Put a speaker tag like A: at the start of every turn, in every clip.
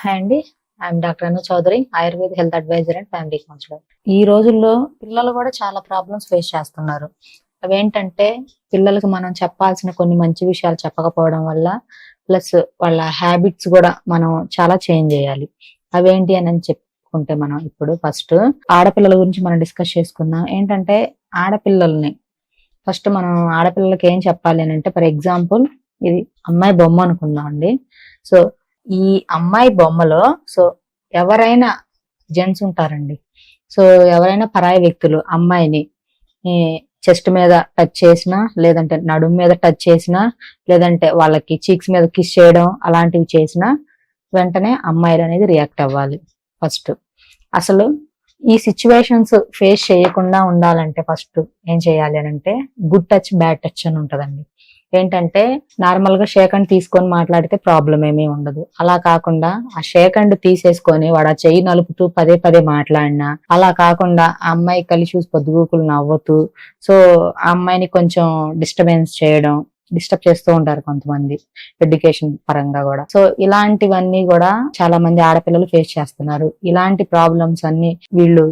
A: Hi అండి. I'm doctor Anu Chowdary Ayurveda health advisor and family counsellor ఈ రోజుల్లో పిల్లలు కూడా చాలా ప్రాబ్లమ్స్ ఫేస్ చేస్తున్నారు. అవేంటంటే పిల్లలకు మనం చెప్పాల్సిన కొన్ని మంచి విషయాలు చెప్పకపోవడం వల్ల ప్లస్ వాళ్ళ హ్యాబిట్స్ కూడా మనం చాలా చేంజ్ చేయాలి. అవేంటి అని చెప్పుకుంటే మనం ఇప్పుడు ఫస్ట్ ఆడపిల్లల గురించి మనం డిస్కస్ చేసుకుందాం. ఏంటంటే ఆడపిల్లల్ని ఫస్ట్ మనం ఆడపిల్లలకి ఏం చెప్పాలి అని అంటే ఫర్ ఎగ్జాంపుల్ ఇది అమ్మాయి బొమ్మ అనుకుందాం అండి. సో ఈ అమ్మాయి బొమ్మలో సో ఎవరైనా జెంట్స్ ఉంటారండి. సో ఎవరైనా పరాయి వ్యక్తులు అమ్మాయిని చెస్ట్ మీద టచ్ చేసినా లేదంటే నడుము మీద టచ్ చేసినా లేదంటే వాళ్ళకి చీక్స్ మీద కిస్ చేయడం అలాంటివి చేసినా వెంటనే అమ్మాయిలు అనేది రియాక్ట్ అవ్వాలి ఫస్ట్. అసలు ఈ సిచ్యువేషన్స్ ఫేస్ చేయకుండా ఉండాలంటే ఫస్ట్ ఏం చేయాలి అని అంటే గుడ్ టచ్ బ్యాడ్ టచ్ అని ఉంటుందండి. ఏంటంటే నార్మల్గా షేక్ అండ్ తీసుకొని మాట్లాడితే ప్రాబ్లం ఏమీ ఉండదు. అలా కాకుండా ఆ షేక్ అండ్ తీసేసుకొని వాడు ఆ చెయ్యి నలుపుతూ పదే పదే మాట్లాడినా అలా కాకుండా ఆ అమ్మాయి కలిసి చూసి పొద్దుగూకులు నవ్వుతూ సో ఆ అమ్మాయిని కొంచెం డిస్టర్బెన్స్ చేయడం డిస్టర్బ్ చేస్తూ ఉంటారు కొంతమంది ఎడ్యుకేషన్ పరంగా కూడా. సో ఇలాంటివన్నీ కూడా చాలా మంది ఆడపిల్లలు ఫేస్ చేస్తున్నారు. ఇలాంటి ప్రాబ్లమ్స్ అన్ని వీళ్ళు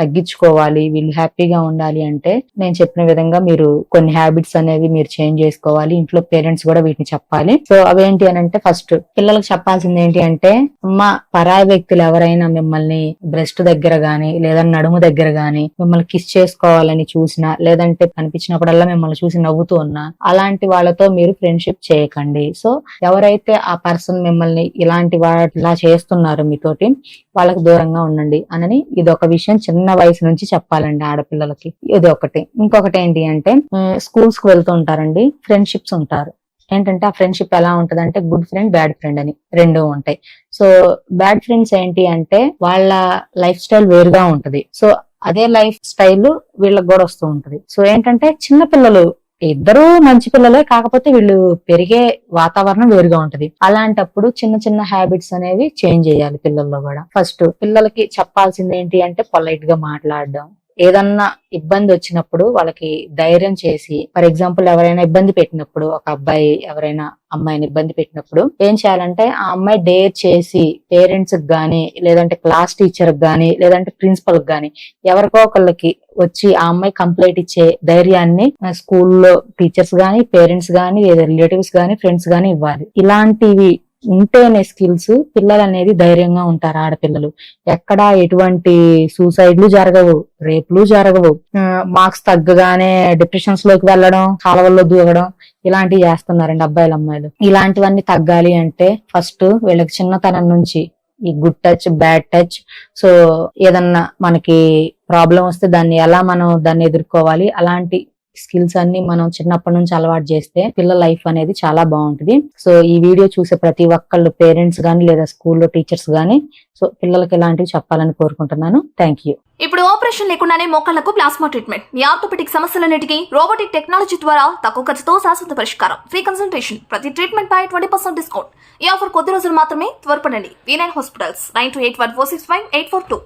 A: తగ్గించుకోవాలి వీళ్ళు హ్యాపీగా ఉండాలి అంటే నేను చెప్పిన విధంగా మీరు కొన్ని హ్యాబిట్స్ అనేవి మీరు చేంజ్ చేసుకోవాలి. ఇంట్లో పేరెంట్స్ కూడా వీటిని చెప్పాలి. సో అవేంటి అని అంటే ఫస్ట్ పిల్లలకు చెప్పాల్సింది ఏంటి అంటే అమ్మ పరాయి వ్యక్తులు ఎవరైనా మిమ్మల్ని బ్రెస్ట్ దగ్గర గాని లేదా నడుము దగ్గర గాని మిమ్మల్ని కిస్ చేసుకోవాలని చూసినా లేదంటే కనిపించినప్పుడల్లా మిమ్మల్ని చూసి నవ్వుతూ ఉన్నా అలాంటి వాళ్ళతో మీరు ఫ్రెండ్షిప్ చేయకండి. సో ఎవరైతే ఆ పర్సన్ మిమ్మల్ని ఇలాంటి వాటిలా చేస్తున్నారు మీతోటి వాళ్ళకి దూరంగా ఉండండి అనని ఇది ఒక విషయం. చిన్న వయసు నుంచి చెప్పాలండి ఆడపిల్లలకి. ఇది ఒకటి. ఇంకొకటి ఏంటి అంటే స్కూల్స్కి వెళ్తూ ఉంటారండి. ఫ్రెండ్షిప్స్ ఉంటారు. ఏంటంటే ఆ ఫ్రెండ్షిప్ ఎలా ఉంటది అంటే గుడ్ ఫ్రెండ్ బ్యాడ్ ఫ్రెండ్ అని రెండు ఉంటాయి. సో బ్యాడ్ ఫ్రెండ్స్ ఏంటి అంటే వాళ్ళ లైఫ్ స్టైల్ వేరుగా ఉంటది. సో అదే లైఫ్ స్టైల్ వీళ్ళకి కూడా వస్తూ ఉంటది. సో ఏంటంటే చిన్న పిల్లలు ఇద్దరూ మంచి పిల్లలే కాకపోతే వీళ్ళు పెరిగే వాతావరణం వేరుగా ఉంటది. అలాంటప్పుడు చిన్న చిన్న హ్యాబిట్స్ అనేవి చేంజ్ చేయాలి పిల్లల్లో కూడా. ఫస్ట్ పిల్లలకి చెప్పాల్సింది ఏంటి అంటే పొలైట్గా మాట్లాడడం. ఏదన్నా ఇబ్బంది వచ్చినప్పుడు వాళ్ళకి ధైర్యం చేసి ఫర్ ఎగ్జాంపుల్ ఎవరైనా ఇబ్బంది పెట్టినప్పుడు ఒక అబ్బాయి ఎవరైనా అమ్మాయిని ఇబ్బంది పెట్టినప్పుడు ఏం చేయాలంటే ఆ అమ్మాయి డేర్ చేసి పేరెంట్స్కి గానీ లేదంటే క్లాస్ టీచర్కి గానీ లేదంటే ప్రిన్సిపల్కి గానీ ఎవరికో ఒకళ్ళకి వచ్చి ఆ అమ్మాయి కంప్లైంట్ ఇచ్చే ధైర్యాన్ని స్కూల్లో టీచర్స్ గానీ పేరెంట్స్ గానీ లేదా రిలేటివ్స్ గానీ ఫ్రెండ్స్ గానీ ఇవ్వాలి. ఇలాంటివి ఉంటేనే స్కిల్స్ పిల్లలు అనేది ధైర్యంగా ఉంటారు ఆడపిల్లలు. ఎక్కడా ఎటువంటి సూసైడ్లు జరగవు రేపులు జరగవు. మార్క్స్ తగ్గగానే డిప్రెషన్స్లోకి వెళ్ళడం కాలువల్లో దూకడం ఇలాంటివి చేస్తున్నారండి అబ్బాయిలు అమ్మాయిలు. ఇలాంటివన్నీ తగ్గాలి అంటే ఫస్ట్ వీళ్ళకి చిన్నతనం నుంచి ఈ good touch bad touch. So ఏదన్నా మనకి ప్రాబ్లం వస్తే దాన్ని ఎలా మనం దాన్ని ఎదుర్కోవాలి? అలాంటి స్కిల్స్ అన్ని మనం చిన్నప్పటి నుంచి అలవాటు చేస్తే పిల్లల లైఫ్ అనేది చాలా బాగుంటుంది. సో ఈ వీడియో చూసే ప్రతి ఒక్కళ్ళు పేరెంట్స్ గానీ లేదా స్కూల్లో టీచర్స్ గానీ సో పిల్లలకి ఇలాంటివి చెప్పాలని కోరుకుంటున్నాను. Thank you.
B: ఇప్పుడు ఆపరేషన్ లేకుండానే మోకాళ్ళకు ప్లాస్మా ట్రీట్మెంట్. మీ ఆర్థోపెటిక్ సమస్యలన్నిటికీ రోబోటిక్ టెక్నాలజీ ద్వారా తక్కువ ఖర్చుతో శాశ్వత పరిష్కారం. Free consultation. ప్రతి ట్రీట్మెంట్ పై ట్వంటీ పర్సెంట్ డిస్కౌంట్. ఈ ఆఫర్ కొద్ది రోజులు మాత్రమే త్వరపడండి. V nine hospitals nine two eight one four six five eight four two